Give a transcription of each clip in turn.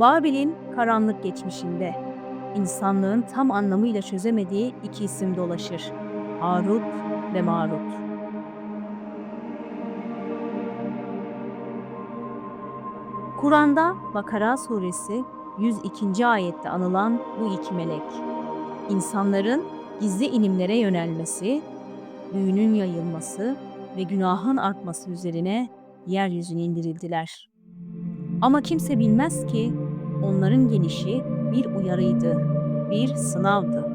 Babil'in karanlık geçmişinde insanlığın tam anlamıyla çözemediği iki isim dolaşır. Harut ve Marut. Kur'an'da Bakara suresi 102. ayette anılan bu iki melek, insanların gizli ilimlere yönelmesi, büyünün yayılması ve günahın artması üzerine yeryüzüne indirildiler. Ama kimse bilmez ki onların gelişi bir uyarıydı, bir sınavdı.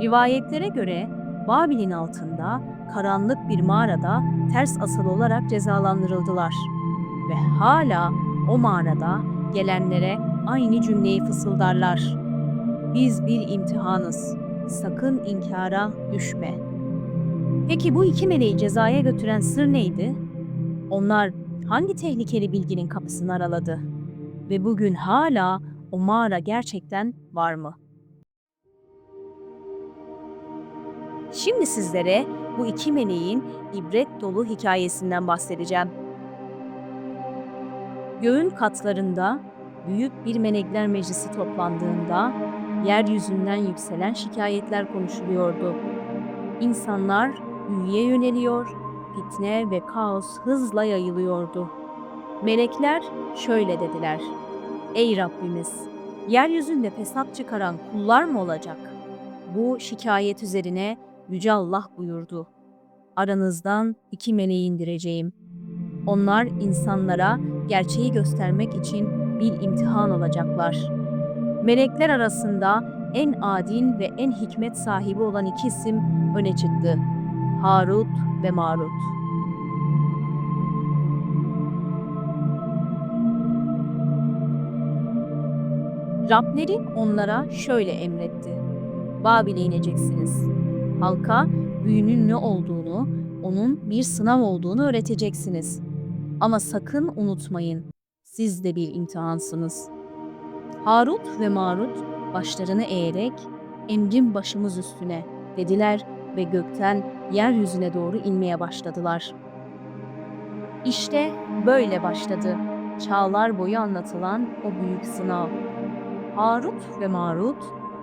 Rivayetlere göre Babil'in altında karanlık bir mağarada ters asılı olarak cezalandırıldılar ve hala o mağarada gelenlere aynı cümleyi fısıldarlar. Biz bir imtihanız, sakın inkara düşme. Peki bu iki meleği cezaya götüren sır neydi? Onlar hangi tehlikeli bilginin kapısını araladı? Ve bugün hala o mağara gerçekten var mı? Şimdi sizlere bu iki meleğin ibret dolu hikayesinden bahsedeceğim. Göğün katlarında büyük bir melekler meclisi toplandığında yeryüzünden yükselen şikayetler konuşuluyordu. İnsanlar büyüye yöneliyor, fitne ve kaos hızla yayılıyordu. Melekler şöyle dediler. Ey Rabbimiz! Yeryüzünde fesat çıkaran kullar mı olacak? Bu şikayet üzerine Yüce Allah buyurdu. Aranızdan iki meleği indireceğim. Onlar insanlara gerçeği göstermek için bir imtihan olacaklar. Melekler arasında en adil ve en hikmet sahibi olan iki isim öne çıktı. Harut ve Marut. Rableri onlara şöyle emretti. Babil'e ineceksiniz. Halka büyünün ne olduğunu, onun bir sınav olduğunu öğreteceksiniz. Ama sakın unutmayın, siz de bir imtihansınız. Harut ve Marut başlarını eğerek emrin başımız üstüne dediler ve gökten yeryüzüne doğru inmeye başladılar. İşte böyle başladı çağlar boyu anlatılan o büyük sınav. Harut ve Marut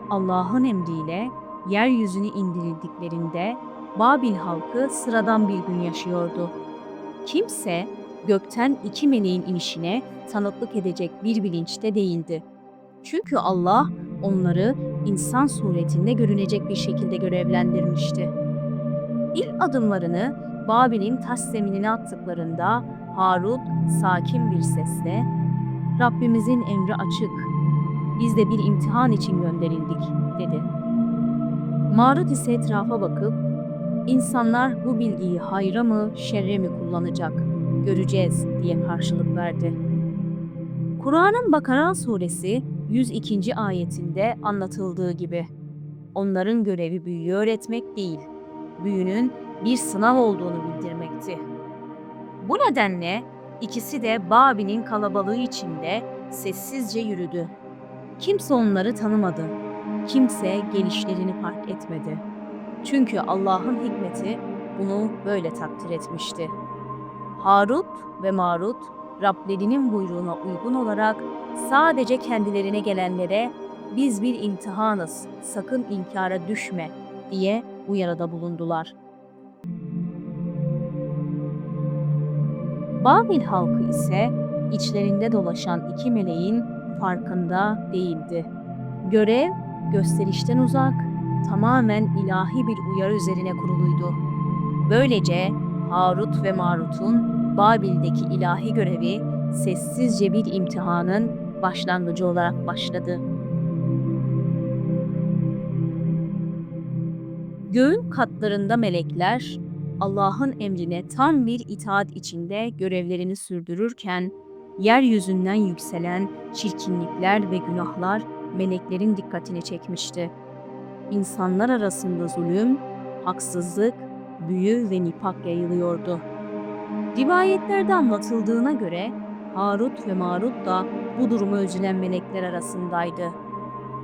Allah'ın emriyle yeryüzüne indirildiklerinde Babil halkı sıradan bir gün yaşıyordu. Kimse gökten iki meleğin inişine tanıklık edecek bir bilinçte değildi. Çünkü Allah onları insan suretinde görünecek bir şekilde görevlendirmişti. İlk adımlarını Babil'in taş zeminine attıklarında Harut sakin bir sesle Rabbimizin emri açık. Biz de bir imtihan için gönderildik dedi. Marut ise etrafa bakıp insanlar bu bilgiyi hayra mı şerre mi kullanacak göreceğiz diye karşılık verdi. Kur'an'ın Bakara suresi 102. ayetinde anlatıldığı gibi onların görevi büyüyü öğretmek değil, büyünün bir sınav olduğunu bildirmekti. Bu nedenle ikisi de Babil'in kalabalığı içinde sessizce yürüdü. Kimse onları tanımadı. Kimse gelişlerini fark etmedi. Çünkü Allah'ın hikmeti bunu böyle takdir etmişti. Harut ve Marut Rablerinin buyruğuna uygun olarak sadece kendilerine gelenlere biz bir imtihanız, sakın inkara düşme diye uyarıda bulundular. Babil halkı ise içlerinde dolaşan iki meleğin farkında değildi. Görev gösterişten uzak, tamamen ilahi bir uyarı üzerine kuruluydu. Böylece Harut ve Marut'un Babil'deki ilahi görevi sessizce bir imtihanın başlangıcı olarak başladı. Göğün katlarında melekler Allah'ın emrine tam bir itaat içinde görevlerini sürdürürken yeryüzünden yükselen çirkinlikler ve günahlar meleklerin dikkatini çekmişti. İnsanlar arasında zulüm, haksızlık, büyü ve nipak yayılıyordu. Rivayetlerde anlatıldığına göre Harut ve Marut da bu durumu üzülen melekler arasındaydı.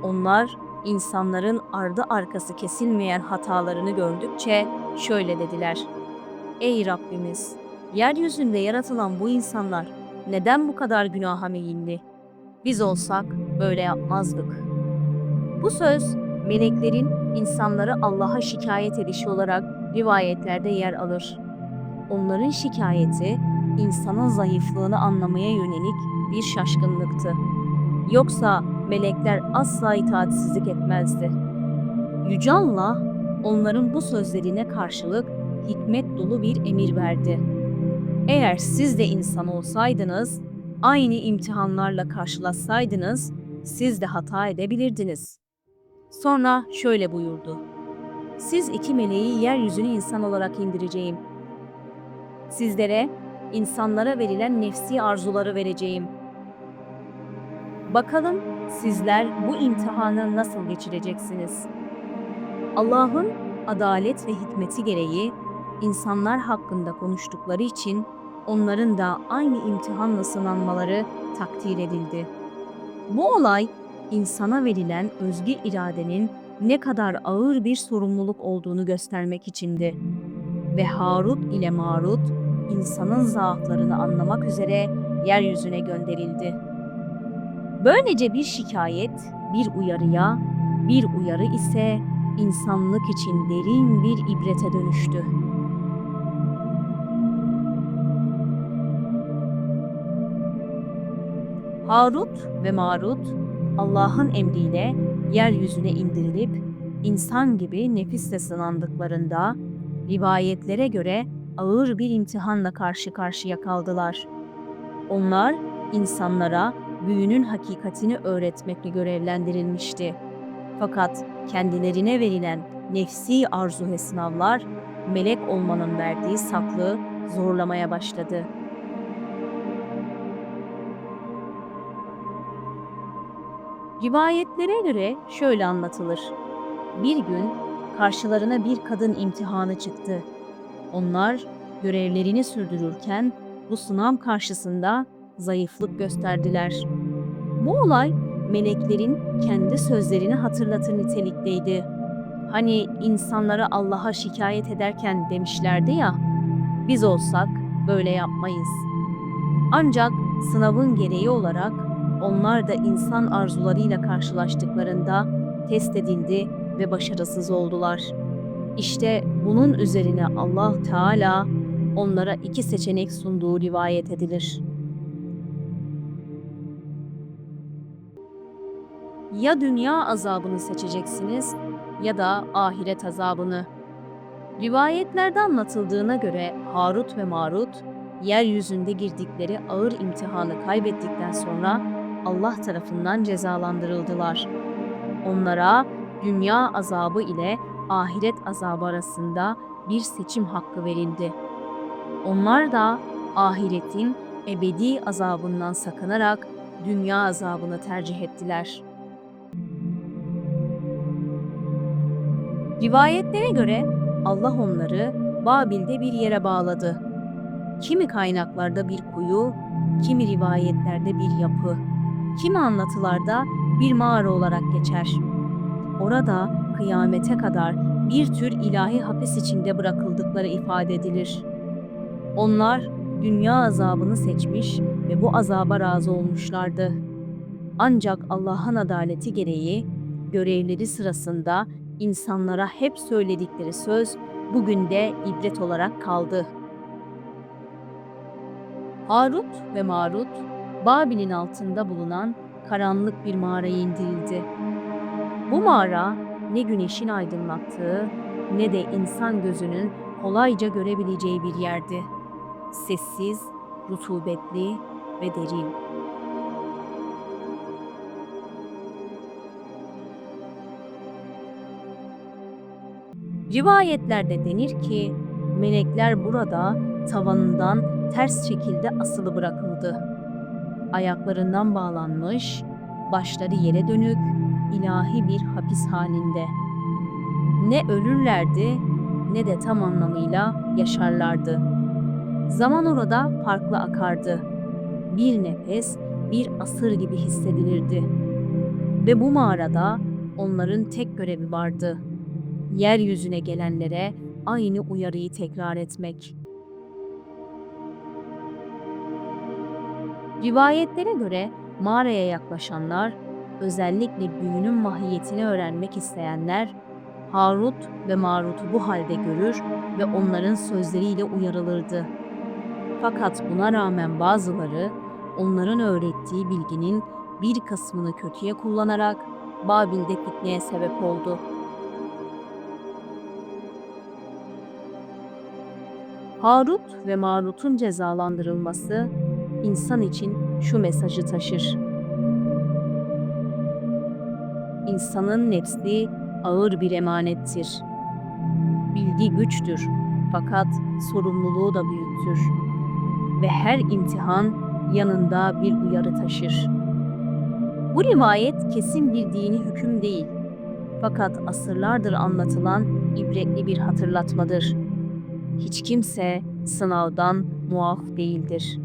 Onlar insanların ardı arkası kesilmeyen hatalarını gördükçe şöyle dediler. Ey Rabbimiz! Yeryüzünde yaratılan bu insanlar neden bu kadar günaha meyilli? Biz olsak böyle yapmazdık. Bu söz meleklerin insanları Allah'a şikayet edişi olarak rivayetlerde yer alır. Onların şikayeti insanın zayıflığını anlamaya yönelik bir şaşkınlıktı. Yoksa melekler asla itaatsizlik etmezdi. Yüce Allah onların bu sözlerine karşılık hikmet dolu bir emir verdi. Eğer siz de insan olsaydınız, aynı imtihanlarla karşılaşsaydınız, siz de hata edebilirdiniz. Sonra şöyle buyurdu. Siz iki meleği yeryüzüne insan olarak indireceğim. Sizlere, insanlara verilen nefsi arzuları vereceğim. Bakalım sizler bu imtihanı nasıl geçireceksiniz? Allah'ın adalet ve hikmeti gereği insanlar hakkında konuştukları için onların da aynı imtihanla sınanmaları takdir edildi. Bu olay insana verilen özgür iradenin ne kadar ağır bir sorumluluk olduğunu göstermek içindi. Ve Harut ile Marut insanın zaaflarını anlamak üzere yeryüzüne gönderildi. Böylece bir şikayet bir uyarıya, bir uyarı ise insanlık için derin bir ibrete dönüştü. Harut ve Marut Allah'ın emriyle yeryüzüne indirilip insan gibi nefisle sınandıklarında rivayetlere göre ağır bir imtihanla karşı karşıya kaldılar. Onlar insanlara büyünün hakikatini öğretmekle görevlendirilmişti. Fakat kendilerine verilen nefsi arzu ve sınavlar melek olmanın verdiği saklı zorlamaya başladı. Rivayetlere göre şöyle anlatılır. Bir gün karşılarına bir kadın imtihanı çıktı. Onlar görevlerini sürdürürken bu sınav karşısında zayıflık gösterdiler. Bu olay meleklerin kendi sözlerini hatırlatır nitelikteydi. Hani insanları Allah'a şikayet ederken demişlerdi ya, biz olsak böyle yapmayız. Ancak sınavın gereği olarak onlar da insan arzularıyla karşılaştıklarında test edildi ve başarısız oldular. İşte bunun üzerine Allah Teala onlara iki seçenek sunduğu rivayet edilir. Ya dünya azabını seçeceksiniz ya da ahiret azabını. Rivayetlerde anlatıldığına göre Harut ve Marut yeryüzünde girdikleri ağır imtihanı kaybettikten sonra Allah tarafından cezalandırıldılar. Onlara dünya azabı ile ahiret azabı arasında bir seçim hakkı verildi. Onlar da ahiretin ebedi azabından sakınarak dünya azabını tercih ettiler. Rivayetlere göre Allah onları Babil'de bir yere bağladı. Kimi kaynaklarda bir kuyu, kimi rivayetlerde bir yapı, kimi anlatılarda bir mağara olarak geçer. Orada kıyamete kadar bir tür ilahi hapis içinde bırakıldıkları ifade edilir. Onlar dünya azabını seçmiş ve bu azaba razı olmuşlardı. Ancak Allah'ın adaleti gereği görevleri sırasında insanlara hep söyledikleri söz bugün de ibret olarak kaldı. Harut ve Marut, Babil'in altında bulunan karanlık bir mağaraya indirildi. Bu mağara ne güneşin aydınlattığı ne de insan gözünün kolayca görebileceği bir yerdi. Sessiz, rutubetli ve derin. Rivayetlerde denir ki melekler burada tavanından ters şekilde asılı bırakıldı. Ayaklarından bağlanmış, başları yere dönük, ilahi bir hapis halinde. Ne ölürlerdi ne de tam anlamıyla yaşarlardı. Zaman orada farklı akardı. Bir nefes, bir asır gibi hissedilirdi. Ve bu mağarada onların tek görevi vardı. Yeryüzüne gelenlere aynı uyarıyı tekrar etmek. Rivayetlere göre Mağaraya yaklaşanlar, özellikle büyünün mahiyetini öğrenmek isteyenler, Harut ve Marut'u bu halde görür ve onların sözleriyle uyarılırdı. Fakat buna rağmen bazıları onların öğrettiği bilginin bir kısmını kötüye kullanarak Babil'de fitneye sebep oldu. Harut ve Marut'un cezalandırılması insan için şu mesajı taşır. İnsanın nefsi ağır bir emanettir. Bilgi güçtür fakat sorumluluğu da büyüktür. Ve her imtihan yanında bir uyarı taşır. Bu rivayet kesin bir dini hüküm değil. Fakat asırlardır anlatılan ibretli bir hatırlatmadır. Hiç kimse sınavdan muaf değildir.